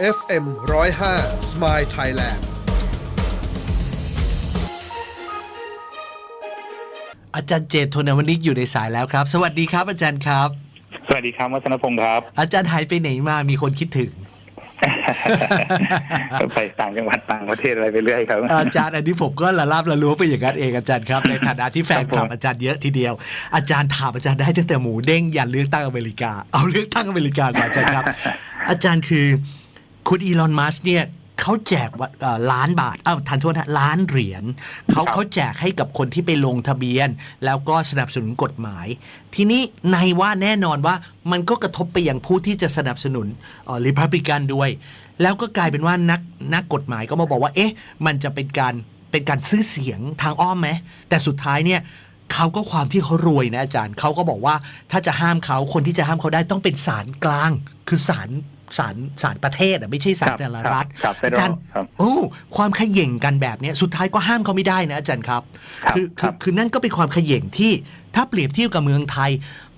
FM 105 Smile Thailand อาจารย์เจตโทนวนิกอยู่ในสายแล้วครับ สวัสดีครับอาจารย์ครับ สวัสดีครับวัฒนพงศ์ครับ อาจารย์หายไปไหนมามีคนคิดถึงไปต่างจังหวัดต่างประเทศอะไรไปเรื่อยครับ อาจารย์อันนี้ผมก็ละลาบละล้วไปอย่างนั้นเองอาจารย์ครับ ในฐานะที่แฟนคลับครับผมอาจารย์เยอะทีเดียว อาจารย์ถามอาจารย์ได้ตั้งแต่หมูเด้งยันเลือกตั้งอเมริกา เอาเลือกตั้งอเมริกาก่อนอาจารย์ครับ อาจารย์คือ คุณอีลอนมัสเนี่ยเขาแจกว่าเอ่อล้านบาท เอ้าทานโทษนะล้านเหรียญเขาครับเขาแจกให้กับคนที่ไปลงทะเบียน แล้วก็สนับสนุนกฎหมาย ทีนี้ในว่าแน่นอนว่ามันก็กระทบไปอย่างผู้ที่จะสนับสนุนริพับลิกันด้วย แล้วก็กลายเป็นว่านักนักกฎหมายก็มาบอกว่า เอ๊ะ มันจะเป็นการเป็นการซื้อเสียงทางอ้อมไหมแต่สุดท้ายเนี่ยเขาก็ความที่เขารวยนะอาจารย์เขาก็บอกว่าถ้าจะห้ามเขาคนที่จะห้ามเขาได้ต้องเป็นศาลกลาง คือศาล ศาลศาลประเทศอะไม่ใช่ศาลครับแต่ละรัฐครับอาจารย์ครับโอ้ความเขย่งกันแบบเนี้ยสุดท้ายก็ห้ามเขาไม่ได้นะอาจารย์ครับครับคือครัคือบคือนั่นก็เป็นความเขย่งที่ถ้าเปรียบเทียบกับเมืองไทย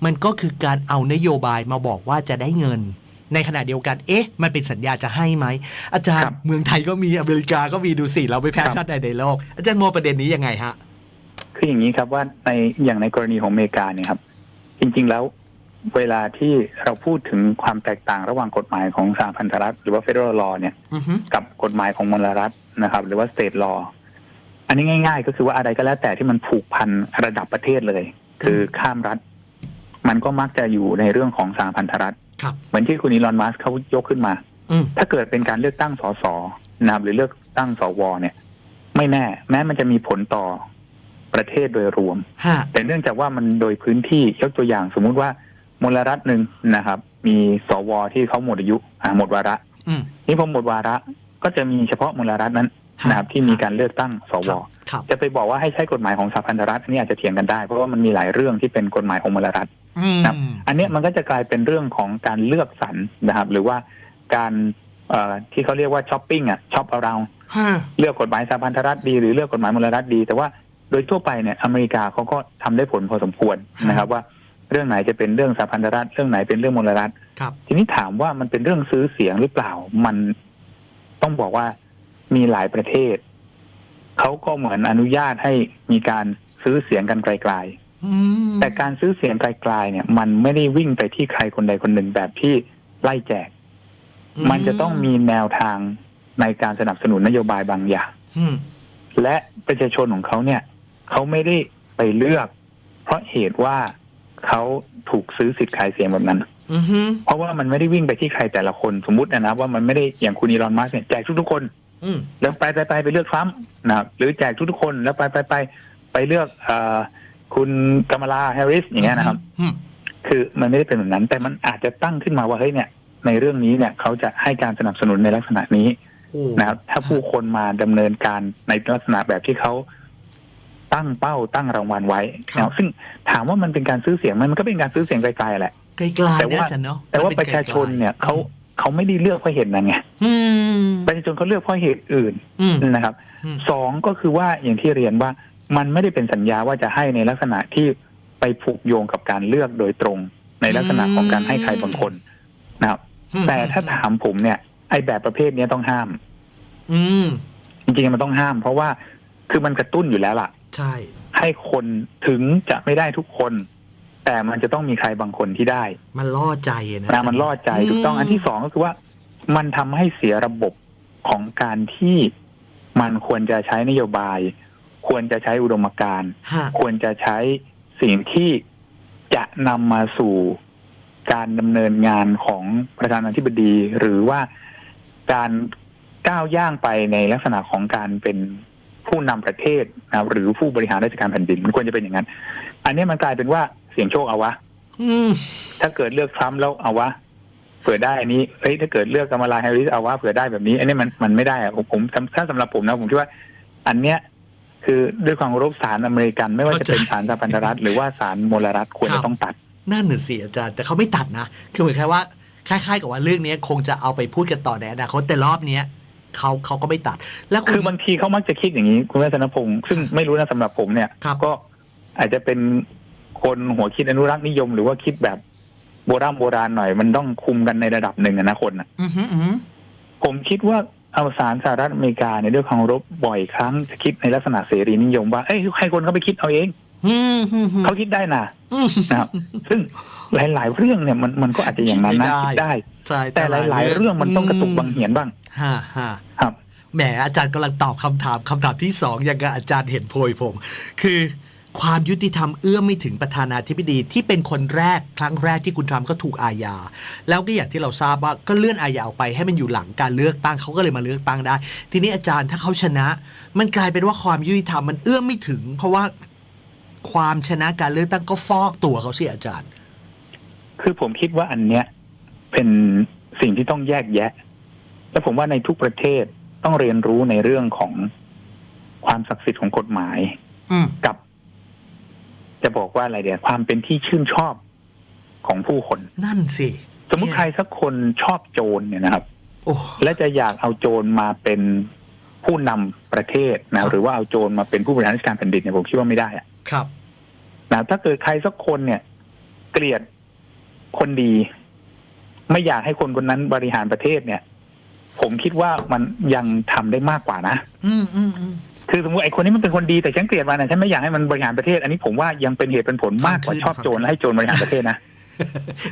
มันก็คือการเอานโยบายมาบอกว่าจะได้เงิน ในขณะเดียวกัน เอ๊ะ มันเป็นสัญญาจะให้ไหม อาจารครัย์บเมืองไทยก็มีอเมริกาก็มีดูสิเราไม่แพ้ครับชาติใดในโลกอาจารย์มองประเด็นนี้ยังไงฮะคืออย่างนี้ครับว่าในอย่างในกรณีของอเมริกาเนี่ยครับ จริง ๆ แล้ว เวลาที่เราพูดถึงความแตกต่างระหว่างกฎหมายของสหพันธรัฐ หรือว่า federal law เนี่ย อือฮึกับกฎหมายของมลรัฐนะครับ หรือว่า state law อันนี้ง่าย ๆ ก็คือว่าอะไรก็แล้วแต่ที่มันผูกพันระดับประเทศเลย คือข้ามรัฐ มันก็มักจะอยู่ในเรื่องของสหพันธรัฐ ครับ เหมือนที่คุณอีลอนมัสก์เขายกขึ้นมา อืมถ้าเกิดเป็นการเลือกตั้งสสนะครับหรือเลือกตั้งสวเนี่ย ไม่แน่ แม้มันจะมีผลต่อประเทศโดยรวม ฮะแต่เนื่องจากว่ามันโดยพื้นที่ยกตัวอย่างสมมุติว่า มลรัฐหนึ่งนะครับ มีสวที่เขาหมดอายุอ่าหมดวาระอืม นี่พอหมดวาระก็จะมีเฉพาะมลรัฐนั้นนะครับที่มีการเลือกตั้งสว ครับ จะไปบอกว่าให้ใช้กฎหมายของสหพันธรัฐอันนี้อาจจะเถียงกันได้เพราะว่ามันมีหลายเรื่องที่เป็นกฎหมายของมลรัฐ อืม ครับ อันเนี้ยมันก็จะกลายเป็นเรื่องของการเลือกสรรนะครับ หรือว่าการเอ่อที่เขาเรียกว่าช้อปปิ้งอะช็อปเอาเราฮะ เลือกกฎหมายสหพันธรัฐดีหรือเลือกกฎหมายมลรัฐดี แต่ว่าโดยทั่วไปเนี่ยอเมริกาเขาก็ทำได้ผลพอสมควรนะครับว่า เรื่องไหนจะเป็นเรื่องสหพันธรัฐเรื่องไหนเป็นเรื่องมลรัฐครับ ทีนี้ถามว่ามันเป็นเรื่องซื้อเสียงหรือเปล่า มันต้องบอกว่ามีหลายประเทศเขาก็เหมือนอนุญาตให้มีการซื้อเสียงกันไกลๆอืมแต่การซื้อเสียงไกลๆเนี่ย มันไม่ได้วิ่งไปที่ใครคนใดคนหนึ่งแบบที่ไล่แจก มันจะต้องมีแนวทางในการสนับสนุนนโยบายบางอย่างอืมและประชาชนของเขาเนี่ยเขาไม่ได้ไปเลือก เพราะเหตุว่า เขาถูกซื้อสิทธิ์ขายเสียงแบบนั้น อือฮึเพราะว่ามันไม่ได้วิ่งไปที่ใครแต่ละคนสมมตินะนะว่ามันไม่ได้อย่างคุณอีลอนมัสก์เนี่ยแจกทุกๆคน อืมแล้วไปไปไปไปเลือกทรัมป์นะครับหรือแจกทุกๆคนแล้วไปไปไปไปเลือกเอ่อคุณกามลาแฮร์ริสอย่างเงี้ยนะครับ อืมคือมันไม่ได้เป็นแบบนั้น แต่มันอาจจะตั้งขึ้นมาว่าเฮ้ยเนี่ย ในเรื่องนี้เนี่ยเขาจะให้การสนับสนุนในลักษณะนี้โอ้นะครับ ถ้าผู้คนมาดำเนินการในลักษณะแบบที่เขา ตั้งเป้าตั้งรางวัลไว้นะครับซึ่งถามว่ามันเป็นการซื้อเสียงไหมมันก็เป็นการซื้อเสียงไกลๆแหละไกลๆแต่นะว่าอาจารย์เนาะแต่ว่ามัประชาชนเนี่ยเขาเขาไม่ได้เลือกเพราะเหตุนั้นไงอืมประชาชนเขาเลือกเพราะเหตุอื่นอืมนะครับอืมสองก็คือว่าอย่างที่เรียนว่ามันไม่ได้เป็นสัญญาว่าจะให้ในลักษณะที่ไปผูกโยงกับการเลือกโดยตรง ในลักษณะของการให้ใครบางคนนะครับ แต่ถ้าถามผมเนี่ย ไอ้แบบประเภทเนี้ยต้องห้าม อืมจริงๆมันต้องห้าม เพราะว่าคือมันกระตุ้นอยู่แล้วล่ะ ใช่ ให้คนถึงจะไม่ได้ทุกคน แต่มันจะต้องมีใครบางคนที่ได้มันล่อใจอะนะนะมันล่อใจถูกต้องอันที่สองก็คือว่า มันทำให้เสียระบบของการที่มันควรจะใช้นโยบาย ควรจะใช้อุดมการณ์ฮะควรจะใช้สิ่งที่จะนำมาสู่การดำเนินงานของประธานาธิบดี หรือว่าการก้าวย่างไปในลักษณะของการเป็น ผู้นำประเทศนะครับหรือผู้บริหารราชการแผ่นดินมันควรจะเป็นอย่างนั้น อันนี้มันกลายเป็นว่าเสียงโชคเอาวะอืมถ้าเกิดเลือกทรัมป์แล้วเอาวะเผื่อได้อันนี้เฮ้ยถ้าเกิดเลือกกามาลาแฮร์ริสเอาวะเผื่อได้แบบนี้ อันนี้มันมันไม่ได้อะผมผมถ้าสำหรับผมนะผมคิดว่า อันเนี้ยคือด้วยความเคารพศาลอเมริกัน ไม่ว่าจะเป็นศาลสหพันธรัฐหรือว่าศาลมลรัฐควรจะต้องตัดนั่นน่ะสิอาจารย์แต่เขาไม่ตัดนะ คือเหมือนแค่ว่าคล้ายๆกับว่าเรื่องนี้คงจะเอาไปพูดกันต่อในอนาคตแต่รอบเนี้ย เขาเขาก็ไม่ตัด แล้วคุคืณอบางทีเขามักจะคิดอย่างนี้ คุณวัฒนพงศ์ซึ่งไม่รู้นะสำหรับผมเนี่ยครับ ก็อาจจะเป็นคนหัวคิดอนุรักษ์นิยม หรือว่าคิดแบบโบราณโบราณหน่อย มันต้องคุมกันในระดับหนึ่งอะนะคนอะอือหืออือหือผมคิดว่าเอาสารสหรัฐอเมริกาเนี่ยด้วยความเคารบบ่อยครั้งจะคิดในลักษณะเสรีนิยมว่าเอ้ยให้คนเขาไปคิดเอาเองอืมอืมอืม เขาคิดได้นะอืมนะครับ ซึ่งหลาย ๆ เรื่องเนี่ยมันมันก็อาจจะอย่างนั้นนะคิคิดดได้ได้ใช่แต่หลาย ๆ เรื่องมันต้องกระตุกบังเหียนบ้างฮ่าฮ่าครับแหมอาจารย์กำลังตอบคำถามคำถามที่สองอย่างกับอาจารย์เห็นโพยผม คือความยุติธรรมเอื้อมไม่ถึงประธานาธิบดีที่เป็นคนแรกครั้งแรกที่คุณทรัมป์ก็ถูกอาญาแล้วก็อย่างที่เราทราบว่าก็เลื่อนอาญาออกไปให้มันอยู่หลังการเลือกตั้งเขาก็เลยมาเลือกตั้งได้ ทีนี้อาจารย์ถ้าเขาชนะ มันกลายเป็นว่าความยุติธรรมมันเอื้อมไม่ถึง เพราะว่า ความชนะการเลือกตั้งก็ฟอกตัวเขาสิอาจารย์ คือผมคิดว่าอันเนี้ยเป็นสิ่งที่ต้องแยกแยะ และผมว่าในทุกประเทศต้องเรียนรู้ในเรื่องของความศักดิ์สิทธิ์ของกฎหมายอืมกับ จะบอกว่าอะไรเดียวความเป็นที่ชื่นชอบของผู้คน นั่นสิ สมมุติใครสักคนชอบโจรเนี่ยนะครับโอ้และจะอยากเอาโจรมาเป็นผู้นำประเทศครันะบหรือว่าเอาโจรมาเป็นผู้บริหารราชการแผ่นดินเนี่ยผมคิดว่าไม่ได้อะ ครับ นะถ้าเกิดใครสักคนเนี่ย เกลียดคนดี ไม่อยากให้คนคนนั้นบริหารประเทศเนี่ย ผมคิดว่ามันยังทำได้มากกว่านะ อืมอืมอืมคือสมมติไอ้คนนี้มันเป็นคนดีแต่ฉันเกลียดมันนะฉันไม่อยากให้มันบริหารประเทศ อันนี้ผมว่ายังเป็นเหตุเป็นผลมากกว่าชอบโจรและให้โจรบริหารประเทศนะ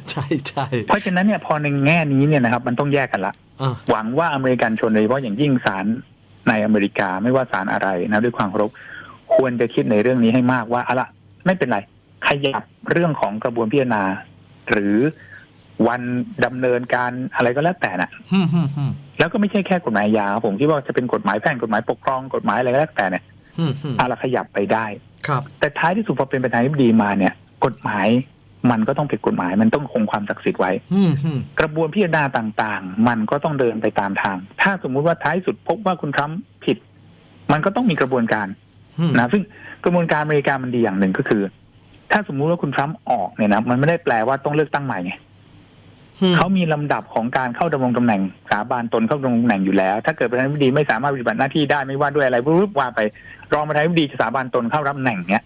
ใช่ใช่เพราะฉะนั้นเนี่ยพอในแง่นี้เนี่ยนะครับ มันต้องแยกกันละเออหวังว่าอเมริกันชนโดยเฉพาะอย่างยิ่งศาลในอเมริกาไม่ว่าศาลอะไรนะด้วยความเคารพ ควรจะคิดในเรื่องนี้ให้มากว่าอะละไม่เป็นไรขยับเรื่องของกระบวนพิจารณา หรือวันดำเนินการอะไรก็แล้วแต่น่ะฮึ่มฮึ่มฮึ่มแล้วก็ไม่ใช่แค่กฎหมายยาครับผมคิดว่าจะเป็นกฎหมายแพ่งกฎหมายปกครองกฎหมายอะไรก็แล้วแต่เนี่ยฮึ่มฮึ่มอะละขยับไปได้ ครับ แต่ท้ายที่สุดพอเป็นประธานาธิบดีมาเนี่ย กฎหมายมันก็ต้องเป็นกฎหมายมันต้องคงความศักดิ์สิทธิ์ไว้ฮึ่มฮึ่มกระบวนพิจารณาต่างๆ มันก็ต้องเดินไปตามทาง ถ้าสมมุติว่าท้ายสุดพบว่าคุณทรัมป์ผิด มันก็ต้องมีกระบวนการฮึ่ม นะซึ่งกระบวนการอเมริกามันดีอย่างหนึ่งก็คือ ถ้าสมมุติว่าคุณทรัมป์ออกเนี่ยนะมันไม่ได้แปลว่าต้องเลือกตั้งใหม่ไงฮึ่มเขามีลำดับของการเข้าดำรงตำแหน่งสาบานตนเข้าดำรงตำแหน่งอยู่แล้ว ถ้าเกิดประธานาธิบดีไม่สามารถปฏิบัติหน้าที่ได้ไม่ว่าด้วยอะไรปุ๊บว่าไปรองประธานาธิบดีจะสาบานตนเข้ารับตำแหน่งเนี้ย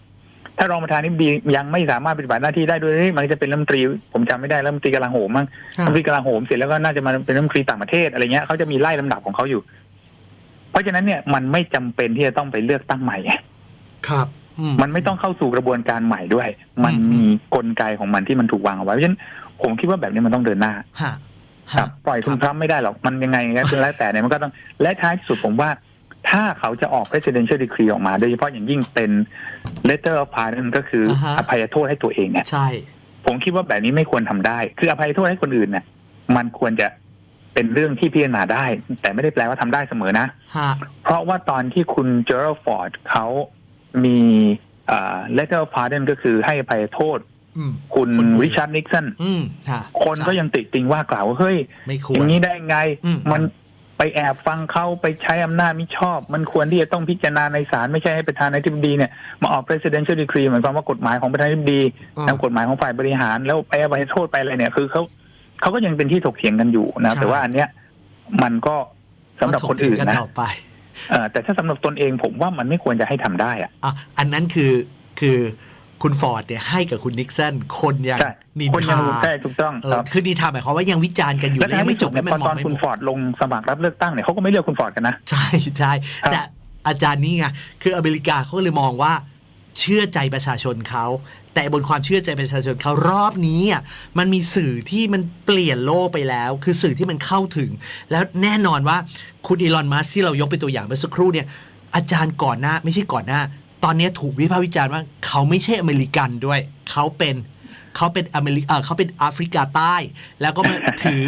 ถ้ารองประธานาธิบดียังไม่สามารถปฏิบัติหน้าที่ได้ด้วยมันจะเป็นรัฐมนตรี ผมจำไม่ได้รัฐมนตรีกลาโหมมั้งรัฐมนตรีกลาโหมเสร็จแล้วก็น่าจะมาเป็นรัฐมนตรีต่างประเทศอะไรเงี้ยเขาจะมีไล่ลำดับของเขาอยู่ เพราะฉะนั้นเนี่ยมันไม่จำเป็นที่จะต้องไปเลือกตั้งใหม่ไงครับอืมันไม่ต้องเข้าสู่กระบวนการใหม่ด้วย มันอืมมีกลไกของมันที่มันถูกวางเอาไว้เพราะฉะนั้นผมคิดว่าแบบนี้มันต้องเดินหน้าฮะครัฮะบปล่อยคุณทรัมป์ไม่ได้หรอก มันยังไงก็แล้วแต่เนี่ยมันก็ต้องและท้ายที่สุดผมว่า ถ้าเขาจะออก presidential decree ออกมา โดยเฉพาะอย่างยิ่งเป็น letter of pardon ก็คืออาฮะอภัยโทษให้ตัวเองเนี่ยใช่ ผมคิดว่าแบบนี้ไม่ควรทำได้ คืออภัยโทษให้คนอื่นเนี่ยมันควรจะ เป็นเรื่องที่พิจารณาได้ แต่ไม่ได้แปลว่าทำได้เสมอนะฮะเพราะว่าตอนที่คุณเจอร์ฟอร์ดเขามีเอ่อ letter of pardon ก็คือให้อภัยโทษอืมคุณคนอื่นริชาร์ดนิกสันอืมฮะคนก็ยังติดติงว่ากล่าวว่า เฮ้ยไม่คอวรย่างนี้ได้ไงอืมมันไปแอบฟังเขาไปใช้อำนาจมิชอบ มันควรที่จะต้องพิจารณาในศาลไม่ใช่ให้ประธานาธิบดีเนี่ยมาออก presidential decree หมายความว่ากฎหมายของประธานาธิบดีอ่าตามกฎหมายของฝ่ายบริหาร แล้วไปอภัยโทษไปอะไรเนี่ยคือเขา เขาก็ยังเป็นที่ถกเถียงกันอยู่นะใช่แต่ว่าอันเนี้ยมันก็สำหรับคนอื่นก็ถกเถียงนะต่อไปเออแต่ถ้าสำหรับตนเองผมว่ามันไม่ควรจะให้ทำได้อะอะอันนั้นคือคือคุณฟอร์ดเนี่ยให้กับคุณนิกสันคนยังใช่นินคนยัทางรู้ใช่ถูกต้องเอคอรับคือนินทาหมายความว่ายังวิจารณ์กันอยู่และแล้วยังไม่จบเนี่แล้ยวมันพอมตอองนไม่คุณหมฟดอร์ดลงสมัครรับเลือกตั้งเนี่ยเขาก็ไม่เลือกคุณฟอร์ดกันนะใช่ใช่ครับแต่อาจารย์นี่ไงคืออเมริกาเขาก็เลยมองว่าเชื่อใจประชาชนเขา แต่บนความเชื่อใจประชาชนเขารอบนี้อะมันมีสื่อที่มันเปลี่ยนโลกไปแล้ว คือสื่อที่มันเข้าถึง แล้วแน่นอนว่าคุณอีลอนมัสที่เรายกเป็นตัวอย่างเมื่อสักครู่เนี่ยอาจารย์ก่อนหน้าไม่ใช่ก่อนหน้า ตอนนี้ถูกวิพากษ์วิจารณ์ว่าเขาไม่ใช่อเมริกันด้วย เขาเป็นเขาเป็นอเมริเออเขาเป็นแอฟริกาใต้ แล้วก็มาถือ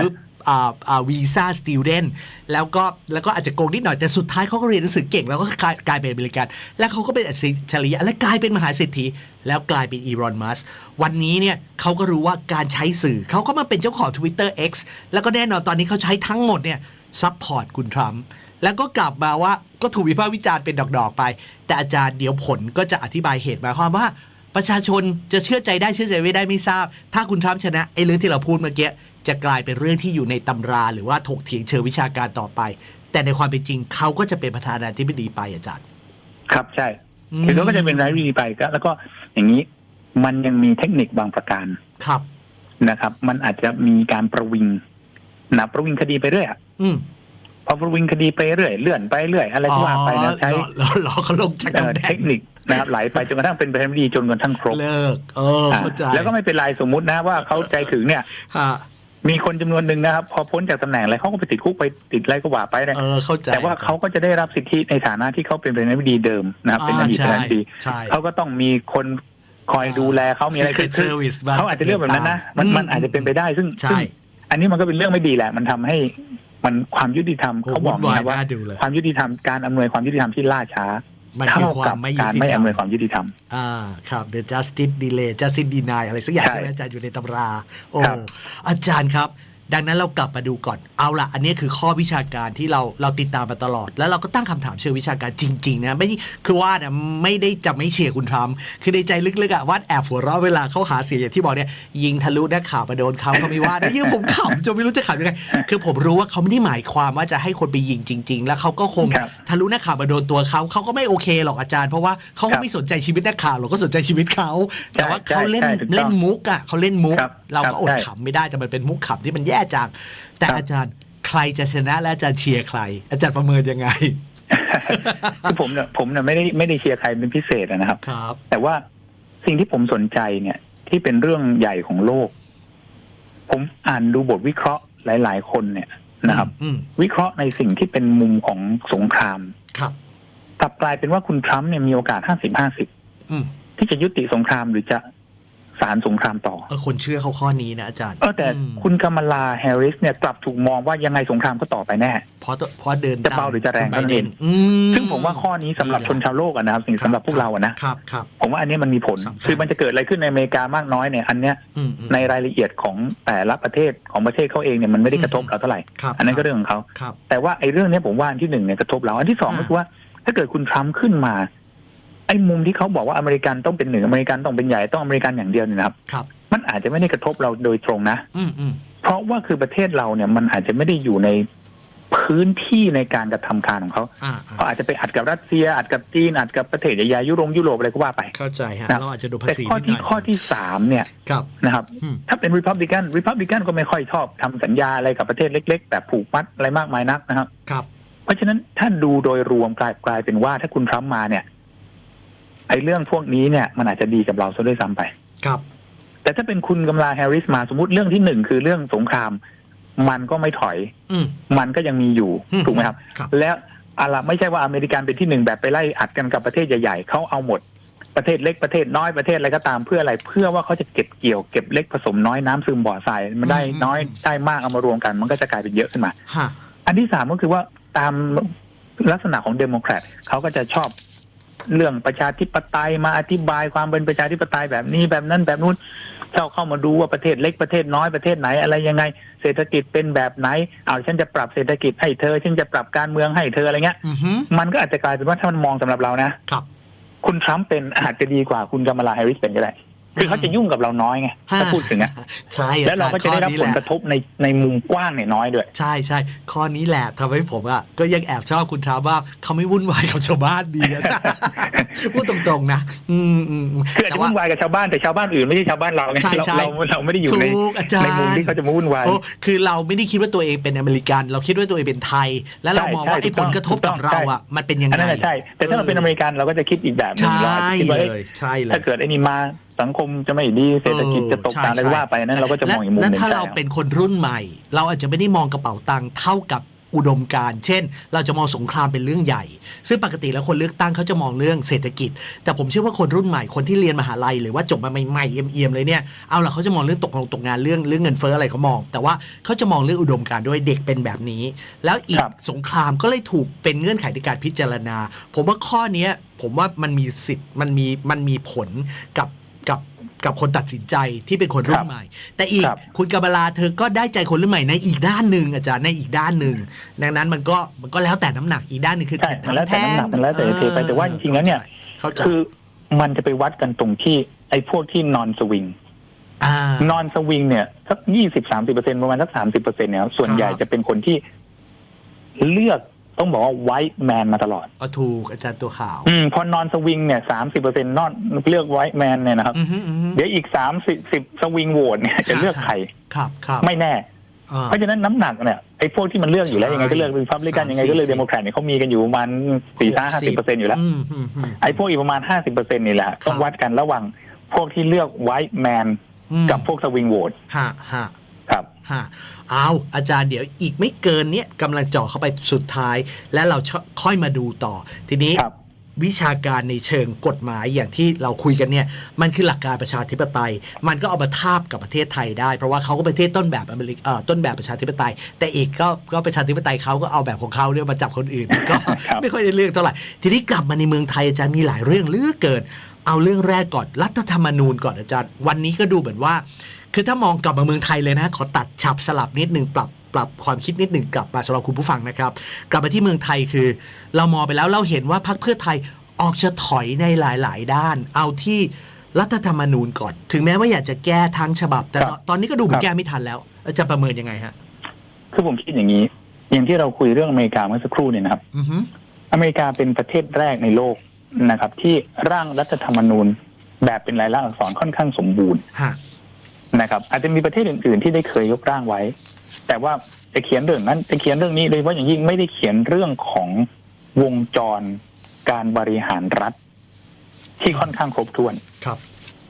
วีซ่าสติ d เดนแล้วก็แล้วก็อาจจะโกงนิดหน่อยแต่สุดท้ายเขาก็เรียนหนังสือเก่ง แล้วก็กลายกลายเป็นอเมริกัน แล้วเขาก็เป็นอัจฉริยะและกลายเป็นมหาเศรษฐีแล้วกลายเป็นอีรอนมัสวันนี้เนี่ยเขาก็รู้ว่าการใช้สื่อเขาก็มาเป็นเจ้าของ Twitter X แล้วก็แน่นอนตอนนี้เขาใช้ทั้งหมดเนี่ยซัพพอร์ตคุณทรัมป์แล้วก็กลับมาว่าก็ถูกวิพากษ์วิจารณ์เป็นดอกๆไป แต่อาจารย์เดี๋ยวผลก็จะอธิบายเหตุหมายความว่าประชาชนจะเชื่อใจได้เชื่อใจไม่ได้ไม่ทราบ ถ้าคุณทรัมป์ชนะไอ้เรื่องที่เราพูดเมื่อกี้ จะกลายเป็นเรื่องที่อยู่ในตำราหรือว่าถกเถียงเชิงวิชาการต่อไป แต่ในความเป็นจริงเขาก็จะเป็นประธานาธิบดีไปอาจารย์ ครับใช่อืมคือเขาก็จะเป็นรายวิธีไปก็แล้วก็อย่างนี้มันยังมีเทคนิคบางประการครับนะครับ มันอาจจะมีการประวิงนะประวิงคดีไปเรื่อยอะอืมพอวิ่งคดีไปเรื่อยเลื่อนไปเรื่อยอะไรก็ว่าไปนะใช้อ๋อรอรอเขาลงจากเอ่อน้ำแดเทงคนิคนะครับไหลไปจนกระทั่งเป็นประธานาธิบดีจนกระทั่งครบเลิกเอออ่าเข้าใจแล้วก็ไม่เป็นไรสมมุตินะว่าเขาใจถึงเนี่ยฮะ มีคนจำนวนหนึ่งนะครับ พอพ้นจากตำแหน่งอะไรเขาก็ไปติดคุกไปติดอะไรก็ว่าไปนะเออเข้าใจแต่ว่าเขาก็จะได้รับสิทธิในฐานะที่เขาเป็นประธานาธิบดีเดิมนะครับเป็นอดีตประธานาธิบดีใช่เขาก็ต้องมีคนคอยดูแลเขามีอะไร Secret คือ Service บ้งเขาอาจจะเลือกแบบนั้นนะมันมันอาจจะเป็นไปได้ซึ่งใช่ซึ่งอันนี้มันก็เป็นเรื่องไม่ดีแหละ มันทำให้มันความยุติธรรมโอ้เขาบอกวุ่นวายนะว่าน่าดูเลยความยุติธรรมการอำนวยความยุติธรรมที่ล่าช้า มันเท่าคือควากัมบไม่ยุการติไม่ธรรอำมนวยความยุติธรรมอ่าครับ the justice delay justice deny อะไรสักอย่างใช่ใช่ไหมอาจารย์อยู่ในตำรา โอ้ครับอาจารย์ครับ ดังนั้นเรากลับมาดูก่อนเอาล่ะอันนี้คือข้อวิชาการที่เราเราติดตามมาตลอด แล้วเราก็ตั้งคำถามเชิงวิชาการจริง ๆ นะไม่ได้คือว่านะไม่ได้จะไม่เชียร์คุณทรัมป์คือในใจลึกๆอะว่าแอบหัวเราะเวลาเขาหาเสียงอย่างที่บอกเนี่ยยิงทะลุนักข่าวมาโดนเขาเขาไม่ว่านะยิ่งผมขำจนไม่รู้จะขำยังไงคือผมรู้ว่าเขาไม่ได้หมายความว่าจะให้คนไปยิงจริง ๆ แล้วเขาก็คงครับทะลุนักข่าวมาโดนตัวเขาเขาก็ไม่โอเคหรอกอาจารย์เพราะว่าเขาครัก็บไม่สนใจชีวิตนักข่าวหรอกก็สนใจชีวิตเขาแต่ว่าใช่เขาเล่นใช่ถูกต้องเล่นมุกอะเขาเล่นมุกครับเราก็ครับอดใช่ขำไม่ได้แต่มันเป็นมุกขำที่มันแย่จังแต่ครับอาจารย์ใครจะชนะและอาจารย์เชียร์ใคร อาจารย์ประเมินยังไงคือผมเนี่ยผมเนี่ยไม่ได้ไม่ได้เชียร์ใครเป็นพิเศษอะนะครับ ครับ แต่ว่าสิ่งที่ผมสนใจเนี่ย ที่เป็นเรื่องใหญ่ของโลก ผมอ่านดูบทวิเคราะห์หลาย ๆ คนเนี่ยนะครับอืมวิเคราะห์ในสิ่งที่เป็นมุมของสงครามครับกลับกลายเป็นว่าคุณทรัมป์เนี่ยมีโอกาสห้าสิบห้าสิบอืมที่จะยุติสงครามหรือจะ สารสงครามต่อเออคนเชื่อเขาข้อนี้นะอาจารย์เออแต่มคุณกำมลาแฮร์ริสเนี่ยกลับถูกมองว่ายังไงสงครามก็ต่อไปแน่เพราะตัวเพราะเดินจะเบาหรือจะแรงคุณไบเท่านั้นเดเอนงอืมซึ่งผมว่าข้อนี้สำหรับชนชาวโลกอะนะครับสิ่งสำหรับพวกเราอะนะครับครับผมว่าอันนี้มันมีผลสำคัญคือมันจะเกิดอะไรขึ้นในอเมริกามากน้อยเนี่ยอันเนี้ยอืมอืมในรายละเอียดของแต่ละประเทศของประเทศเขาเองเนี่ยมันไม่ได้กระทบเราเท่าไหร่ครับอันนั้นก็เรื่องของเขาครับแต่ว่าไอ้เรื่องเนี้ยผมว่าอันที่หนึ่งเนี่ยกระทบเราอันที่สองอ่าก็คือว่าถ้าเกิดคุณทรัมป์ขึ้นมา ไอ้มุมที่เขาบอกว่าอเมริกันต้องเป็นหนึ่งอเมริกันต้องเป็นใหญ่ต้องอเมริกันอย่างเดียวเนี่ยนะครับครับ มันอาจจะไม่ได้กระทบเราโดยตรงนะ อืมอืมเพราะว่าคือประเทศเราเนี่ยมันอาจจะไม่ได้อยู่ในพื้นที่ในการกระทำการของเขาอ่าเขาอาจจะไปอัดกับรัสเซีย อัดกับจีนอัดกับประเทศใหญ่ๆยุโรปยุโรปอะไรก็ว่าไป เข้าใจฮะนะเราอาจจะดูภาแต่ษีข้อนิดหที่น่อยข้อที่สามเนี่ยครับ นะครับ อืม ถ้าเป็นริพับลิกันริพับลิกันก็ไม่ค่อยชอบทำสัญญาอะไรกับประเทศเล็ก ๆ แบบผูกมัดอะไรมากมายนักนะครับ ครับ เพราะฉะนั้นถ้าดูโดยรวมกลายกลายเป็นว่าถ้าคุณทรัมป์มาเนี่ย ไอ้เรื่องพวกนี้เนี่ยมันอาจจะดีกับเราซะด้วยซ้ำไป ครับ แต่ถ้าเป็นคุณกำลาแฮร์ริสมาสมมติเรื่องที่หนึ่งคือเรื่องสงคราม มันก็ไม่ถอย อืม มันก็ยังมีอยู่อืมถูกไหมครับ ครับ แล้วอะไรไม่ใช่ว่าอเมริกันเป็นที่หนึ่งแบบไปไล่อัดกันกับประเทศใหญ่ๆเขาเอาหมดประเทศเล็กประเทศน้อยประเทศอะไรก็ตามเพื่ออะไรเพื่อว่าเขาจะเก็บเกี่ยวเก็บเล็กผสมน้อยน้ำซึมบ่อทรายมันได้น้อยได้มากเอามารวมกัน มันก็จะกลายเป็นเยอะขึ้นมา ฮะอันที่สามก็คือว่าตามลักษณะของเดโมแครตเขาก็จะชอบ เรื่องประชาธิปไตยมาอธิบายความเป็นประชาธิปไตยแบบนี้แบบนั้นแบบนู้นเจ้าเข้ามาดูว่าประเทศเล็กประเทศน้อยประเทศไหนอะไรยังไง เศรษฐกิจเป็นแบบไหนเอาฉันจะปรับเศรษฐกิจให้เธอฉันจะปรับการเมืองให้เธออะไรเงี้ยอือฮึมันก็อาจจะกลายเป็นว่าถ้ามันมองสำหรับเรานะครับ คุณทรัมป์เป็นอาจจะดีกว่าคุณกำมลาแฮร์ริสเป็นก็ได้ คือเขาจะยุ่งกับเราน้อยไงถ้าพูดถึงอะใช่แล้วเราก็จะได้รับข้อนี้ผแหลละกระทบในในมุมกว้างเนี่ยน้อยด้วย ใช่ใช่ข้อนี้แหละทำให้ผมอะก็ยังแอบชอบคุณทรัมป์ว่าเขาไม่วุ่นวายกับชาวบ้านดีอะพูดตรงๆนะอืมอืมอืมคืออาจจะวุ่นวายกับชาวบ้านแต่ชาวบ้านอื่นไม่ใช่ชาวบ้านเราไงใช่เราใช่เราเราไม่ได้อยู่ในถูกอาจารย์ในมุมที่เขาจะมาวุ่นวายโอ้คือเราไม่ได้คิดว่าตัวเองเป็นอเมริกัน เราคิดว่าตัวเองเป็นไทย แล้วเราใช่มองว่าใช่ไอ้ผลกระทบถูกต้กัอบงเราใช่อะมันเป็นยังอันไงนั้นน่ะใช่แต่ถ้าเราเป็นอเมริกันเราก็จะคิดอีกแบบหนึงใช่เราอาจจะคิดว่าเลเอ๊ะยใช่เลยถ้าเกิดไอ้นี่มา สังคมจะไม่ดีเศรษฐกิจจะตกใช่ต่ำอะไรใช่ว่าไปนั้นเราก็จะมองอีกมุมหและนึ่งถ้าใช่เราเป็นคนรุ่นใหม่ เราอาจจะไม่ได้มองกระเป๋าตังค์เท่ากับอุดมการณ์เช่น เราจะมองสงครามเป็นเรื่องใหญ่ ซึ่งปกติแล้วคนเลือกตั้งเขาจะมองเรื่องเศรษฐกิจ แต่ผมเชื่อว่าคนรุ่นใหม่ คนที่เรียนมหาลัย หรือว่าจบมาใหม่ๆเอี่ยมๆเลยเนี่ย เอาล่ะเขาจะมองเรื่องตกลงตกงานเรื่องเรื่องเงินเฟ้ออะไรเขามอง แต่ว่าเขาจะมองเรื่องอุดมการณ์ด้วยเด็กเป็นแบบนี้ แล้วอีคกรับสงครามก็เลยถูกเป็นเงื่อนไขในการพิจารณา ผมว่าข้อเนี้ยผมว่ามันมีสิทธิ์มันมีมันมีผลกับกับ กับคนตัดสินใจที่เป็นคนรุ่ครันบใหม่ แต่อีกครับคุณกำมลาเธอก็ได้ใจคนรุ่นใหม่ในอีกด้านหนึ่งอาจารย์ในอีกด้านหนึ่งดังนั้นมันก็มันก็แล้วแต่น้ำหนักอีกด้านหนึ่งคือใช่เข็ดมันแล้วแต่ทั้งน้ำหนักมันแล้วแต่เทไปแต่ว่าจริงๆแล้วเนี่ยเข้าใจคือมันจะไปวัดกันตรงที่ไอ้พวกที่นอนสวิงอ่านอนสวิงเนี่ยสักยี่สิบสามสิบเปอร์เซ็นประมาณสักสามสิบเปอร์เซ็นเนี่ยครับส่วนใหญ่ครับจะเป็นคนที่เลือก ต้องบอกว่าไวท์แมนมาตลอดเอาถูกอาจารย์ตัวขาว อืมพอนอนสวิงเนี่ยสามสิบเปอร์เซ็นนอนเลือกไวท์แมนเนี่ยนะครับ อือฮึอือฮึเดี๋ยวอีกสามสิบสิบสวิงโหวตเนี่ยจะเลือกใครครับครับไม่แน่ อ่า เพราะฉะนั้นน้ำหนักเนี่ยไอ้พวกที่มันเลือกอยู่แล้วใช่ยังไงก็เลือกริพับลิกันสามยังไงก็เลือกสี่เดโมแครตเนี่ยเขามีกันอยู่ประมาณสี่ห้าห้าสิบเปอร์เซ็นต์อยู่แล้วอืมอืมอืม ไอ้พวกอีกประมาณห้าสิบเปอร์เซ็นต์นี่แหละ ต้องวัดกันระหว่างพวกที่เลือกไวท์แมนอืม กับพวกสวิงโหวตฮะฮะ ครับฮะเอาอาจารย์เดี๋ยวอีกไม่เกินเนี้ยกำลังเจาะเข้าไปสุดท้าย และเราชค่อยมาดูต่อ ทีนี้ครับ วิชาการในเชิงกฎหมายอย่างที่เราคุยกันเนี่ยมันคือหลักการประชาธิปไตย มันก็เอามาทาบกับประเทศไทยได้ เพราะว่าเขาก็ประเทศต้นแบบอเมริกเอ่อต้นแบบประชาธิปไตย แต่อีกก็ก็ประชาธิปไตยเขาก็เอาแบบของเขาเนี่ยมาจับคนอื่นก็ ครับ ไม่ค่อยได้เรื่องเท่าไหร่ ทีนี้กลับมาในเมืองไทยอาจารย์มีหลายเรื่องเหลือเกิน เอาเรื่องแรกก่อนรัฐธรรมนูญก่อนอาจารย์ วันนี้ก็ดูเหมือนว่า คือถ้ามองกลับมาเมืองไทยเลยนะ ขอตัดฉับสลับนิดหนึ่งปรับปรับความคิดนิดหนึ่งกลับมาสำหรับคุณผู้ฟังนะครับ กลับมาที่เมืองไทยคือ เรามองไปแล้วเราเห็นว่าพรรคเพื่อไทยออกจะถอยในหลาย ๆ ด้าน เอาที่รัฐธรรมนูญก่อน ถึงแม้ว่าอยากจะแก้ทั้งฉบับ แต่ครับตอนนี้ก็ดูเหมือครันบแก้ไม่ทันแล้วอาจารย์ประเมินยังไงฮะคือผมคิดอย่างนี้ อย่างที่เราคุยเรื่องอเมริกาเมื่อสักครู่เนี่ยนะครับอือฮึอเมริกาเป็นประเทศแรกในโลกนะครับ ที่ร่างรัฐธรรมนูญแบบเป็นลายลักษณ์อักษรค่อนข้างสมบูรณ์ฮะ นะครับ อาจจะมีประเทศอื่น ๆ ที่ได้เคยยกร่างไว้ แต่ว่าจะเขียนเรื่องนั้นจะเขียนเรื่องนี้โดยเฉพาะอย่างยิ่งไม่ได้เขียนเรื่องของวงจรการบริหารรัฐ ที่ค่อนข้างครบถ้วนครับ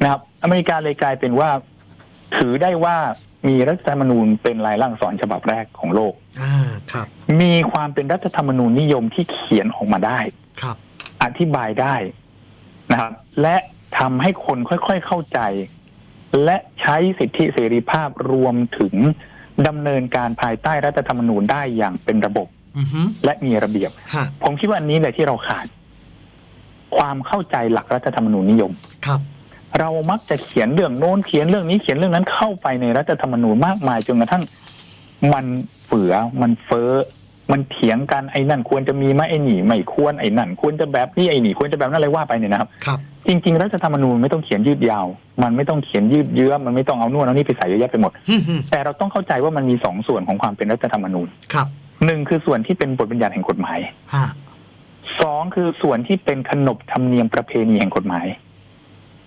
นะครับ อเมริกาเลยกลายเป็นว่า ถือได้ว่ามีรัฐธรรมนูญเป็นลายลักษณ์อักษรฉบับแรกของโลกอ่าครับ มีความเป็นรัฐธรรมนูญนิยมที่เขียนออกมาได้ครับ อธิบายได้นะครับ และทำให้คนค่อยๆเข้าใจ และใช้สิทธิเสรีภาพรวมถึงดำเนินการภายใต้รัฐธรรมนูญได้อย่างเป็นระบบอือฮึและมีระเบียบฮะผมคิดว่าอันนี้แหละที่เราขาด ความเข้าใจหลักรัฐธรรมนูญนิยมครับ เรามักจะเขียนเรื่องโน้นเขียนเรื่องนี้เขียนเรื่องนั้นเข้าไปในรัฐธรรมนูญมากมายจนกระทั่งมันเฟือมันเฟ้อมันเถียงกันไอ้นั่นควรจะมีไหมไอ้หนีไม่ควรไอ้นั่น ควรจะแบบนี้ไอ้หนีควรจะแบบนั้นอะไรว่าไปเนี่ยนะครับครับ จริงๆรัฐธรรมนูญไม่ต้องเขียนยืดยาว มันไม่ต้องเขียนยืดเยื้อมันไม่ต้องเอานู่นเอานี่ไปใส่เยอะแยะไปหมดฮึ่มแต่เราต้องเข้าใจว่ามันมีสองส่วนของความเป็นรัฐธรรมนูญๆครับหนึ่งคือส่วนที่เป็นบทบัญญัติแห่งกฎหมายฮะสองคือส่วนที่เป็นขนบธรรมเนียมประเพณีแห่งกฎหมาย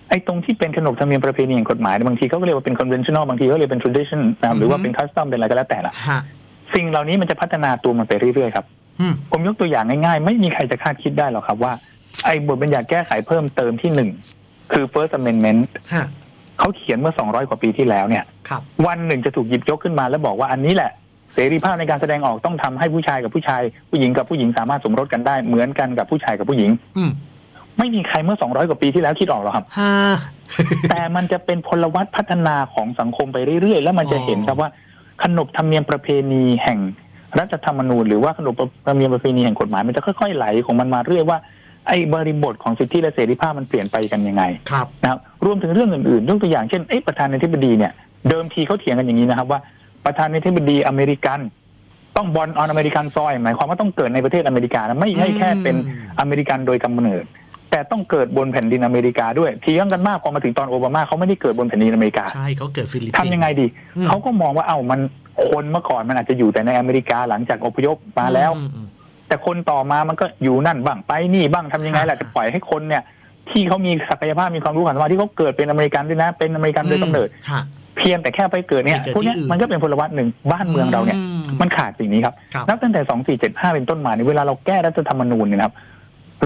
ไอ้ตรงที่เป็นขนบธรรมเนียมประเพณีแห่งกฎหมายเนี่ยบางทีเขาก็เรียกว่าเป็น conventional บางทีก็เรียกเป็น tradition นะครับหรือว่าเป็น custom เป็นอะไรก็แล้วแต่ละฮะสิ่งเหล่านี้มันจะพัฒนาตัวมันไปเรื่อยๆครับอืมผมยกตัวอย่างง่ายๆ ไม่มีใครจะคาดคิดได้หรอกครับว่า ไอ้บทบัญญัติแก้ไขเพิ่มเติมที่หนึ่งคือ first amendment ฮะเขาเขียนเมื่อ 200 กว่าปีที่แล้วเนี่ย ครับ วันหนึ่งจะถูกหยิบยกขึ้นมาแล้วบอกว่าอันนี้แหละ เสรีภาพในการแสดงออกต้องทำให้ผู้ชายกับผู้ชาย ผู้หญิงกับผู้หญิงสามารถสมรสกันได้เหมือนกันกับผู้ชายกับผู้หญิง อืมไม่มีใครเมื่อ 200 กว่าปีที่แล้วคิดออกหรอกครับฮะแต่มันจะเป็นพลวัตพัฒนาของสังคมไปเรื่อยๆ แล้วมันจะเห็นครับว่าขนบธรรมเนียมประเพณีแห่งรัฐธรรมนูญหรือว่าขนบธรรมเนียมประเพณีแห่งกฎหมายมันจะค่อยๆไหลของมันมาเรื่อยว่า ไอ้บริบทของสิทธิและเสรีภาพมันเปลี่ยนไปกันยังไงครับนะครับรวมถึงเรื่องอื่นๆยกตัวอย่างเช่นเอ้ประธานาธิบดีเนี่ยเดิมทีเขาเถียงกันอย่างนี้นะครับ ว่าประธานาธิบดีอเมริกัน ต้องบอลออนอเมริกันซอย หมายความว่าต้องเกิดในประเทศอเมริกานะไม่ใช่แค่เป็นอืมอเมริกันโดยกำเนิด แต่ต้องเกิดบนแผ่นดินอเมริกาด้วยเถียงกันมากพอมาถึงตอนโอบามาเขาไม่ได้เกิดบนแผ่นดินอเมริกาใช่เขาเกิดฟิลิปปินส์ทำยังไงดีอืมเขาก็มองว่าเอ้ามันคนเมื่อก่อนมันอาจจะอยู่แต่ในอเมริกาหลังจากอพยพมาแล้วอืมอืม แต่คนต่อมามันก็อยู่นั่นบ้างไปนี่บ้างทำยังไงล่ะฮะจะปล่อยให้คนเนี่ย ที่เขามีศักยภาพมีความรู้ความสามารถที่เขาเกิดเป็นอเมริกันด้วยนะ เป็นอเมริกันโดยกำเนิดฮะเพียงแต่แค่ไปเกิดเนี่ยไปเกิดพวกเนี้ยที่อื่นมันก็เป็นพลวัตหนึ่งบ้านเมืองเราเนี่ยมมันขาดสิ่งนี้ครับครับนับตั้งแต่สองสี่เจ็ดห้าเป็นต้นมาเนี่ยเวลาเราแก้รัฐธรรมนูญเนี่ยนะครับ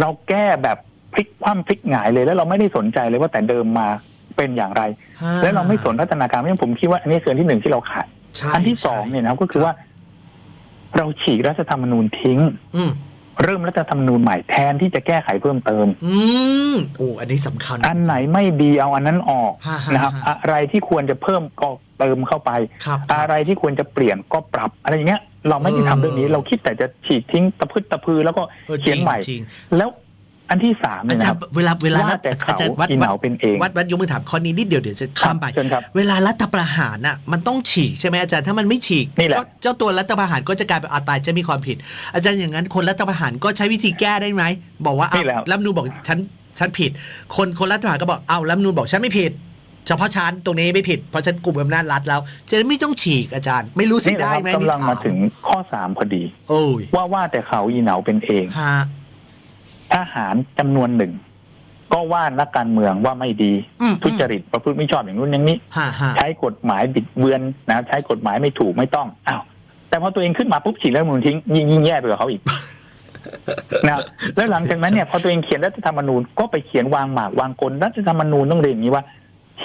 เราแก้แบบพลิกคว่ำพลิกหงายเลยแล้วเราไม่ได้สนใจเลยว่าแต่เดิมมาเป็นอย่างไรฮะและเราไม่สนพัฒนาการเพราะฉะนั้นผมคิดว่าอันนี้คืออันที่หนึ่งที่เราขาดใช่อันที่สองเนี่ยนะครับก็คือว่า เราฉีกรัฐธรรมนูญทิ้ง อืมเริ่มรัฐธรรมนูญใหม่แทนที่จะแก้ไขเพิ่มเติม อืมโอ้อันนี้สำคัญ อันไหนไม่ดีเอาอันนั้นออกฮะฮะนะครับ ฮะ อะไรที่ควรจะเพิ่มก็เติมเข้าไป ครับ อะไรที่ควรจะเปลี่ยนก็ปรับ อะไรอย่างเงี้ย เราไม่ได้ทำเรื่องนี้เราคิดแต่จะฉีกทิ้งตะพืดตะพือแล้วก็ออเขียนใหม่ จริง แล้ว อันที่สามๆอาเนี่ยจานะรครัย์บเวลาเวลาว่าแต่อาเขาจารย์วัดอีเหนาเป็นเองวัดวัดยกมือถามข้อนี้นิดเดียวเดี๋ยวจะข้ามไปเชิญครับเวลารัฐประหารน่ะมันต้องฉีกใช่ไหมอาจารย์ถ้ามันไม่ฉีกนี่แหละก็เจ้าตัวรัฐประหารก็จะกลายเป็นอาตายจะมีความผิด อาจารย์อย่างนั้นคนรัฐประหารก็ใช้วิธีแก้ได้ไหมบอกว่าเอานี่แหละครับรัฐธรรมนูญบอกฉันฉันผิด คนคนรัฐประหารก็บอกเอารัฐธรรมนูญบอกฉันไม่ผิดเฉพาะฉันตรงนี้ไม่ผิด เพราะฉันกลุ่มอำนาจรัฐแล้วจะไม่ต้องฉีกอาจารย์ ไม่รู้สินี่แหละได้ครับไหมกำลังนี่ถมาถึงข้อสามพอดีโอ้ยว่าว่าแต่เขาอีเหนาเป็นเองฮะ ทหารจำนวนหนึ่ง ก็ว่านักการเมืองว่าไม่ดีอืมทุจริตประพฤติไม่ชอบอย่างนู้นอย่างนี้ฮ่าฮ่าใช้กฎหมายบิดเบือนนะใช้กฎหมายไม่ถูกไม่ต้องอ้าวแต่พอตัวเองขึ้นมาปุ๊บฉีกรัฐธรรมนูญทิ้งยิ่งยิ่งแย่ไปกว่าเขาอีกนะแล้วหลังจากนั้นเนี่ยพอตัวเองเขียนรัฐธรรมนูญก็ไปเขียนวางหมากวางกลรัฐธรรมนูญต้องเรียนอย่างนี้ว่า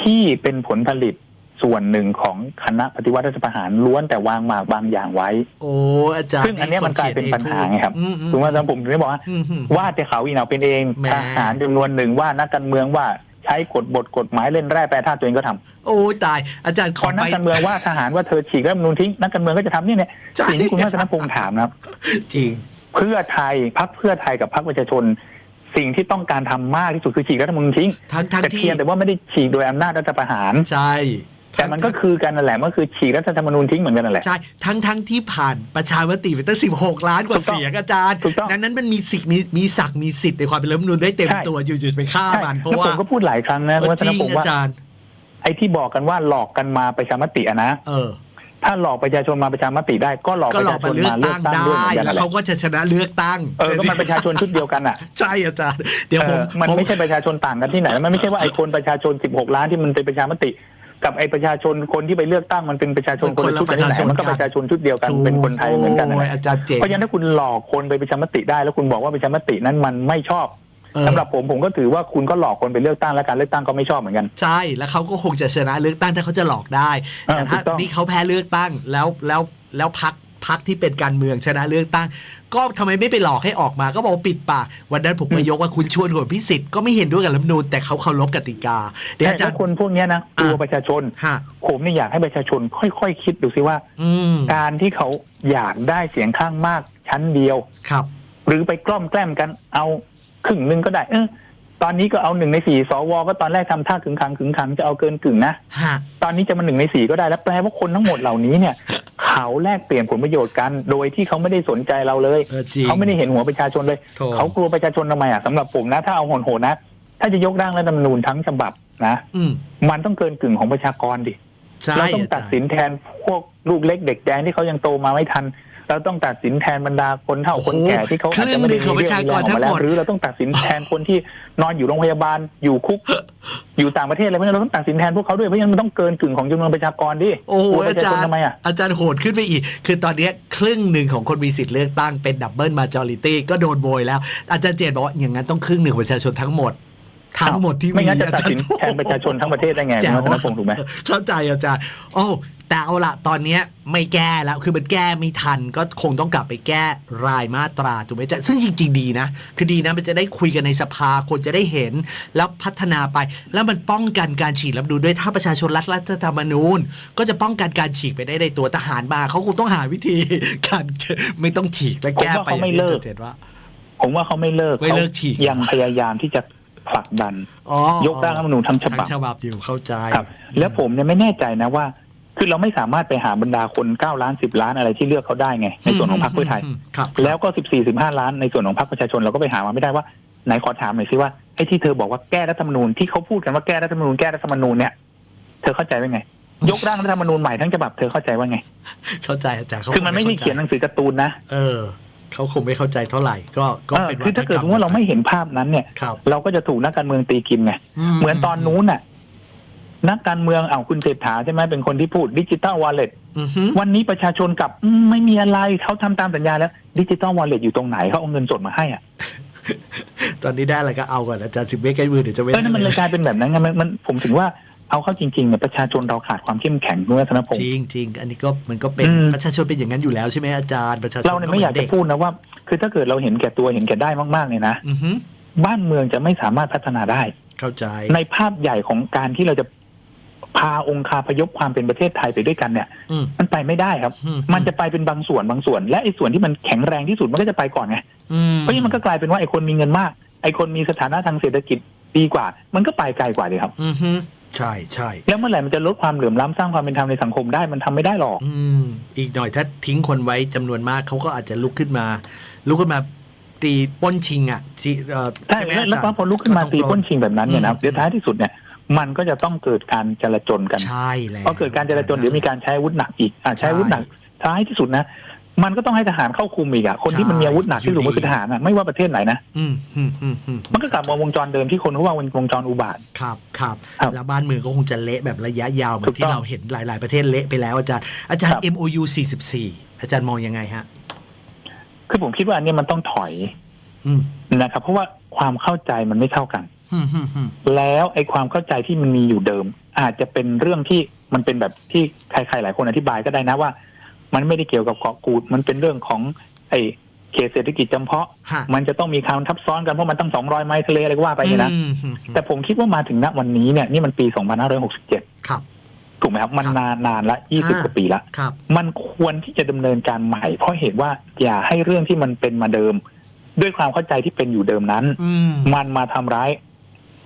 ที่เป็นผลผลิต ส่วนหนึ่งของคณะปฏิวัติรัฐประหารล้วนแต่วางหมากบางอย่างไว้ โอ้อาจารย์ซึ่งอันเนี้ยมันกลายเป็นปัญหาไงครับอืมอืมถูกไหมครับผมถึงได้บอกว่าอืมอืมว่าแต่เขาอีกหนาเป็นเองแหมทหารจำนวนหนึ่งว่านักการเมืองว่าใช้กฎบทกฎหมายเล่นแร่แปรธาตุตัวเองก็ทำโอ้ยตาย อาจารย์ขพออนัไปกการเมืองว่าทหารว่าเธอฉีกรัฐธรรมนูญทิ้งนักการเมืองก็จะทำเนี่ยเนี่ยใช่สิ่งที่คุณวัฒนพงษ์ถามนะครับ จริง เพื่อไทยพักเพื่อไทยกับพักประชาชน สิ่งที่ต้องการทำมากที่สุดคือฉีกรัฐธรรมนูญทิ้งทั้งทั้งแต่ที่เพียงแต่ว่าไม่ได้ฉีกโดยอำนาจรัฐประหารใช่ แต่มันก็คือกันนั่นแหละมันคือฉีกรัฐธรรมนูญทิ้งเหมือนกันนั่นแหละ ใช่ทั้งทั้งที่ผ่านประชามติไปตั้ง16ล้านกว่าถูกต้องเสียงอาจารย์ ถูกต้องดังนั้นมันมีสิทธิ์มีมีศักดิ์มีสิทธิ์ในความเป็นรัฐธรรมนูญได้เต็มใช่ตัวอยู่ๆไปฆ่าใช่มันเพแล้วราะผว่ามก็พูดหลายครั้งนะเออวัจฒนริงพงษ์อาว่าจารย์ ไอ้ที่บอกกันว่าหลอกกันมาประชามติอะนะเออถ้าหลอกประชาชนมาประชามติได้ก็หลอกก็ประหลอชากชมานเลือกมาเลือตั้กงตั้งได้ด้วยเหมือนกันแล้นั่วนแหละเขาก็จะชนะเลือกตั้งเออก็มันประชาชนชุดเดียวกันอะใช่อาจารย์เดี๋ยวเอผมอมันผไม่ใช่ประชาชนต่างกันที่ไหนมันไม่ใช่ว่าไอ้คนประชาชน 16 ล้านที่มันเป็นประชามติ กับไอ้ประชาชนคนที่ไปเลือกตั้งมันเป็นประชาชนคนละชุดกันที่ไหนมันก็ประชาชนชุดเดียวกันเป็นคนไทยเหมือนกันนั่นโอ้แหยละอาจารย์เจ๋งเพราะฉะนั้นถ้าคุณหลอกคนไปประชามติได้ แล้วคุณบอกว่าประชามตินั้นมันไม่ชอบเออสำหรับผมผมก็ถือว่าคุณก็หลอกคนไปเลือกตั้งและการเลือกตั้งก็ไม่ชอบเหมือนกัน ใช่แล้วเขาก็คงจะชนะเลือกตั้งถ้าเขาจะหลอกได้อ่าแต่ถ้าถูกต้องนี่เขาแพ้เลือกตั้งแล้วแล้วแล้วพัก พักที่เป็นการเมืองชนะเลือกตั้ง ก็ทำไมไม่ไปหลอกให้ออกมาก็บอกว่าปิดปากวันนั้นผมไปยกว่าคุณชวนหัวพิสิทธิ์ก็ไม่เห็นด้วยกับรัฐธรรมนูญแต่เขาเคารพกติกาเดี๋ยวอาจารแต่ย์คนพวกเนี้ยนะกลัวประชาชนฮะผมเนี่ยอยากให้ประชาชนค่อยๆคิดดูซิว่าอืมการที่เขาอยากได้เสียงข้างมากชั้นเดียวครับ หรือไปกล้อมแกล้มกันเอาครึ่งหนึ่งก็ได้ เออ ตอนนี้ก็เอาหนึ่งในสี่สวก็ตอนแรกทำท่าขึงขังขึงขังจะเอาเกินกึ่งนะฮะตอนนี้จะมาหนึ่งในสี่ก็ได้แล้วแปลว่าคนทั้งหมดเหล่านี้เนี่ย เขาแลกเปลี่ยนผลประโยชน์กัน โดยที่เขาไม่ได้สนใจเราเลยเออจริงเขาไม่ได้เห็นหัวประชาชนเลยโถเขากลัวประชาชนทำไมอะสำหรับผมนะ ถ้าเอาโหดๆนะ ถ้าจะยกร่างรัฐธรรมนูญทั้งฉบับนะอืมมันต้องเกินกึ่งของประชากรดิใช่เราต้องอาตัจาดรสิย์นแทนพวกลูกเล็กเด็กแดงที่เขายังโตมาไม่ทัน เราต้องตัดสินแทนบรรดาคนเฒ่าโอ้โหคนแก่ที่เขาอาจจะไม่ได้มีครึ่งหนึ่งของปเรื่ระองชากรมีแรงออกมาแล้ทั้งหมวดหรือเราต้องตัดสินแทนคนที่นอนอยู่โรงพยาบาลอยู่คุก อยู่ต่างประเทศอะไรพวกนี้เราต้องตัดสินแทนพวกเขาด้วยเพราะฉะนั้นมันต้องเกินกึ่งของจำนวนประชากรดิโอ้โหกลัวปอาระชาจาชรนย์ทำไมอะอาจารย์โหดขึ้นไปอีก คือตอนเนี้ยครึ่งหนึ่งของคนมีสิทธิ์เลือกตั้งเป็นดับเบิลมาจอริตี้ก็โดนโบยแล้วอาจารย์เจตบอกว่าอย่างนั้นต้องครึ่งหนึ่งของประชาชนทั้งหมด ทั้งหมดที่ไม่มีงั้นจะตัดสินอาจารย์แทนประชาชนทั้งประเทศได้ไงแจ๋คุณวรัตนพงศ์ถูกไหมเข้าใจอาจารย์โอ้แต่เอาละตอนเนี้ยไม่แก้แล้ว คือมันแก้ไม่ทัน ก็คงต้องกลับไปแก้รายมาตราถูกไหมอาจารย์ซึ่งจริงๆดีนะ คือดีนะมันจะได้คุยกันในสภาคนจะได้เห็น แล้วพัฒนาไป แล้วมันป้องกันการฉีกรัฐธรรมนูญด้วยถ้าประชาชนรัฐรัฐธรรมนูญ ก็จะป้องกันการฉีกไปได้ในตัวทหารมาเขาคงต้องหาวิธีการไม่ต้องฉีกและแก้ไปอย่างที่อาจารย์เจตว่าผมว่าเขาไม่เลิกไม่เลิกฉีกขายังพยายามที่จะ ผลักดัน อ๋อยกร่างรัฐธรรมนูญทั้งฉทั้บับงฉบับอยู่เข้าใจครับ แล้วผมเนี่ยไม่แน่ใจนะว่า คือเราไม่สามารถไปหาบรรดาคน9ล้าน10ล้านอะไรที่เลือกเขาได้ไง ในส่วนของพรรคเพื่อไทย ครับแล้วก็14 15ล้านในส่วนของพรรคประชาชนเราก็ไปหามาไม่ได้ว่าไหนขอถามหน่อยสิว่าไอ้ที่เธอบอกว่าแก้รัฐธรรมนูญที่เขาพูดกันว่าแก้รัฐธรรมนูญแก้รัฐธรรมนูญเนี่ยเธอเข้าใจว่าไง ยกร่างรัฐธรรมนูญใหม่ทั้งฉบับเธอเข้าใจว่าไง เข้าใจอาจารย์เขาคือมันไม่ได้เขียนหนังสือการ์ตูนนะ เออ เขาคงไม่เข้าใจเท่าไหร่ ก็ก็เออเป็นคือถ้าเกิดว่าเราไม่เห็นภาพนั้นเนี่ยครับเราก็จะถูกนักการเมืองตีกินไงเหมือนตอนนู้นน่ะ นักการเมืองเอาคุณเศรษฐาใช่ไหมเป็นคนที่พูดดิจิตอลวอลเล็ตอือฮึวันนี้ประชาชนกลับอืมไม่มีอะไรเขาทำตามสัญญาแล้วดิจิตอลวอลเล็ตอยู่ตรงไหนเขาเอาเงินสดมาให้อะตอนนี้ได้อะไรก็เอาก่อนอาจารย์สิบเมตรใกล้มือเดี๋ยวจะไม่เออนั่นมันเลยกลายเป็นแบบนั้นไงมันมันผมถึงว่า เอาเข้าจริงๆเนี่ยประชาชนเราขาดความเข้มแข็งคุณวัฒนพงจศ์ริงจริงอันนี้ก็มันก็เป็นอืมประชาชนเป็นอย่างนั้นอยู่แล้วใช่ไหมอาจารย์ประชาชนเราเนี่ยไม่อยากหจะนพูดนะว่า คือถ้าเกิดเราเห็นแก่ตัวเห็นแก่ได้มากๆเลยนะอือฮึบ้านเมืองจะไม่สามารถพัฒนาได้ เข้าใจ ในภาพใหญ่ของการที่เราจะพาองค์คาพยพความเป็นประเทศไทยไปด้วยกันเนี่ยอืมมันไปไม่ได้ครับอืมันจะไปเป็นบางส่วนบางส่วน และไอ้ส่วนที่มันแข็งแรงที่สุดมันก็จะไปก่อนไงอืมเพราะฉะนั้นมันก็กลายเป็นว่าไอ้คนมีเงินมาก ไอ้คนมีสถานะทางเศรษฐกิจดีกว่า มันก็ไปไกลกว่าเลยครับอือฮึ ใช่ใช่แล้วเมื่อไหร่มันจะลดความเหลื่อมล้ำสร้างความเป็นธรรมในสังคมได้มันทำไม่ได้หรอกอืมอีกหน่อยถ้าทิ้งคนไว้จำนวนมากเขาก็อาจจะลุกขึ้นมา ลุกขึ้นมาตีปล้นชิงอะชิเอ่อใช่ไหมแล้วอาแล้วจารย์พอลุกขึ้นมาตีพ้นชิงแบบนั้นเนี่ยนะอืมเดี๋ยวท้ายที่สุดเนี่ยมันก็จะต้องเกิดการจลาจลกันใช่แล้วพอเกิดการจลาจลเดี๋ยวมีการใช้อาวุธหนักอีกอ่าใช้อาวุธหนักท้ายที่สุดนะ มันก็ต้องให้ทหารเข้าคุมอีกอะคนที่มันมีอาวุธหนักที่สุดอยู่ก็คือดีทหารอะไม่ว่าประเทศไหนนะอืมอืมอืมอืมมันก็กลับมาวงจรเดิมที่คนเขาว่าเป็นวงจรอุบาท ครับครับครับแล้วบ้านเมืองก็คงจะเละแบบระยะยาวเหมือถูนกที่ต้อง เราเห็นหลาย ๆ ประเทศเละไปแล้วอาจารย์อาจารย์ครับ MOU 44 อาจารย์มองยังไงฮะ คือผมคิดว่าอันนี้มันต้องถอยอืมนะครับ เพราะว่าความเข้าใจมันไม่เท่ากัน อืมอืมอืมแล้วไอ้ความเข้าใจที่มันมีอยู่เดิม อาจจะเป็นเรื่องที่มันเป็นแบบที่ใครๆหลายคนอธิบายก็ได้นะว่า มันไม่ได้เกี่ยวกับเกาะกูด มันเป็นเรื่องของไอ้เขตเศรษฐกิจจำเพาะ ฮะมันจะต้องมีความทับซ้อนกันเพราะมันตั้งสองร้อยไมล์ทะเลอะไรก็ว่าไปเนี่ยนะอืมอืมอืมแต่ผมคิดว่ามาถึงณวันนี้เนี่ยนี่มันปี 2567 ครับ ถูกไหมครับ มันครับนานนานละอ่า20กว่า ปีละ ครับ มันควรที่จะดำเนินการใหม่ เพราะเหตุว่าอย่าให้เรื่องที่มันเป็นมาเดิม ด้วยความเข้าใจที่เป็นอยู่เดิมนั้น อืมมันมาทำร้าย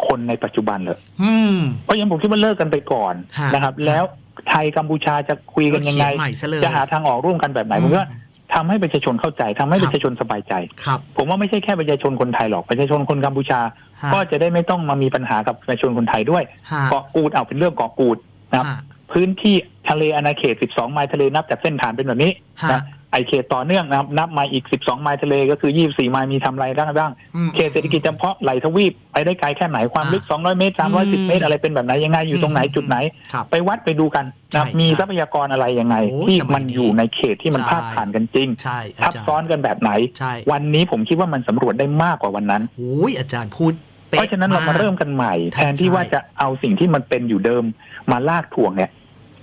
คนในปัจจุบันเลย อืม เพราะฉะนั้นผมคิดว่าเลิกกันไปก่อนฮะนะครับ แล้ว ไทยกัมพูชาจะคุยกันยังไง เขีใหม่ซะเลย จะหาทางออกร่วมกันแบบไหนผมว่าทำให้ประชาชนเข้าใจทำให้ครัปบระชาชนสบายใจ ครับ ผมว่าไม่ใช่แค่ประชาชนคนไทยหรอกประชาชนคนกัมพูชา ฮะ ก็จะได้ไม่ต้องมามีปัญหากับประชาชนคนไทยด้วยฮะเกาะกูดเอาเป็นเรื่องเกาะกูด นะครับ ฮะพื้นที่ทะเลอาณาเขต 12 ไมล์ทะเลนับจากเส้นฐานเป็นแบบนี้ฮะนะ ไอเขตต่อเนื่องนะครับ นับมาอีก 12 ไมล์ทะเลก็คือ 24 ไมล์มีทำอะไรบ้างบ้างอืมเขตเศรษฐกิจจำเพาะไหลทวีปไปได้ไกลแค่ไหนความลึก 200 เมตรอืม310 เมตรอะไรเป็นแบบไหนยังไงอยู่ตรงไหนอืมจุดไหนครับไปวัดไปดูกันนะครับใช่มีใช่ทรัพยากรอะไรยังไงโอ้ที่สมัยมันนี้อยู่ในเขตที่มันใช่พาดผ่านกันจริงใช่อาทับจารย์ซ้อนกันแบบไหนใช่วันนี้ผมคิดว่ามันสำรวจได้มากกว่าวันนั้นโอ้ยอาจารย์พูดเพราะฉะนั้นเรามาเริ่มกันใหม่ใช่แทนที่ใช่ว่าจะเอาสิ่งที่มันเป็นอยู่เดิมมาลากถ่วงเนี่ย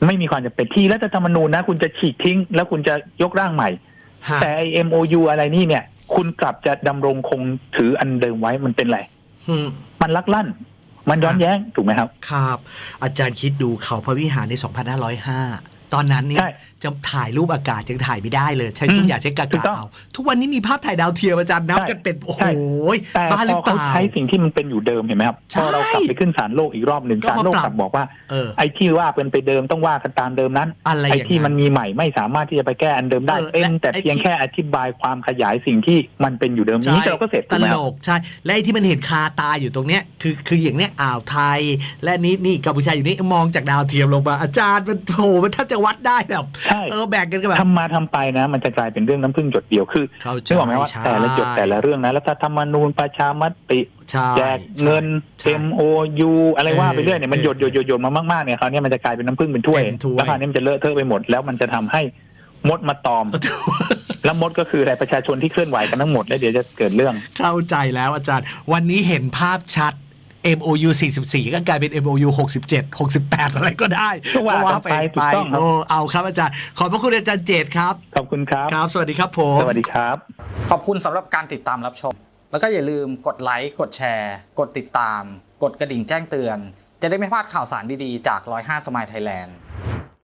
ไม่มีความจำเป็นที่รัฐธรรมนูญนะ คุณจะฉีกทิ้ง แล้วคุณจะยกร่างใหม่ ฮะแต่ไอ้ MOU อะไรนี่เนี่ย คุณกลับจะดำรงคงถืออันเดิมไว้มันเป็นไร อืม มันลักลั่น มันย้อนแย้งถูกไหมครับ ครับ อาจารย์คิดดูเขาพระวิหารใน2505 ตอนนั้นเนี่ยใช่จะถ่ายรูปอากาศยังถ่ายไม่ได้เลยใช้อืมทุกอย่างใช้กาถูกกาต้องเอาทุกวันนี้มีภาพถ่ายดาวเทียมอาจารย์นับใช่กันเป็นโอ้โหใช่แต่บ้าหพรืออเปเขาล่าใช้สิ่งที่มันเป็นอยู่เดิมเห็นไหมครับใช่พอเรากลับไปขึ้นศาลโลกอีกรอบหนึ่งก็ศาลมาโลกปรับกลับบอกว่าเออไอ้ที่ว่าเป็นไปเดิมต้องว่ากันตามเดิมนั้นอะไรอไอ้ย่างที่นั้มันนมีใหม่ไม่สามารถที่จะไปแก้อันเดิมได้เออเป็นและแต่ไอ้เพียงที่แค่อธิบายความขยายสิ่งที่มันเป็นอยู่เดิมนี้ใช่เราก็เสร็จตถูกไหมลครับกใช่และไอ้ที่มันเห็นคาตาอยู่ตรงเนี้ยคือคืออย่างเนี้ยอ่าวไทย และนี่นี่กัมพูชาอยู่นี่มองจากดาวเทียมลงมาอาจารย์มันโผล่มันถ้าจะวัดได้แบบใช่ เออแบ่งกันก็แบบ ทำมาทำไปนะ มันจะกลายเป็นเรื่องน้ำพึ่งหยดเดียวคือเข้าใจนึกออกไหมว่าใช่ แต่ละหยดแต่ละเรื่องนะรัฐธรรมนูญประชามติใช่ แจกเงิน ใช่ MOU อะไรว่าไปเรื่อยเนี่ยมันหยดหยดหยดหยดมามากๆเนี่ยคราวนี้มันจะกลายเป็นน้ำพึ่งเป็นถ้วยเต็มถ้วย แล้วคราวนี้มันจะเลอะเทอะไปหมด แล้วมันจะทำให้มดมาตอม แล้วมดก็คืออะไรประชาชนที่เคลื่อนไหวกันทั้งหมดแล้วเดี๋ยวจะเกิดเรื่อง เข้าใจแล้วอาจารย์ วันนี้เห็นภาพชัด MOU 44 ก็กลายเป็น MOU 67 68 อะไรก็ได้ก็ว่ากันไปถูกต้องครับโอ้เอาครับอาจารย์ ขอบพระคุณอาจารย์เจตครับ ขอบคุณครับ ครับ สวัสดีครับผมสวัสดีครับ ขอบคุณสำหรับการติดตามรับชม แล้วก็อย่าลืมกดไลค์กดแชร์ กดติดตาม กดกระดิ่งแจ้งเตือน จะได้ไม่พลาดข่าวสารดีๆจาก 105 สมายไทยแลนด์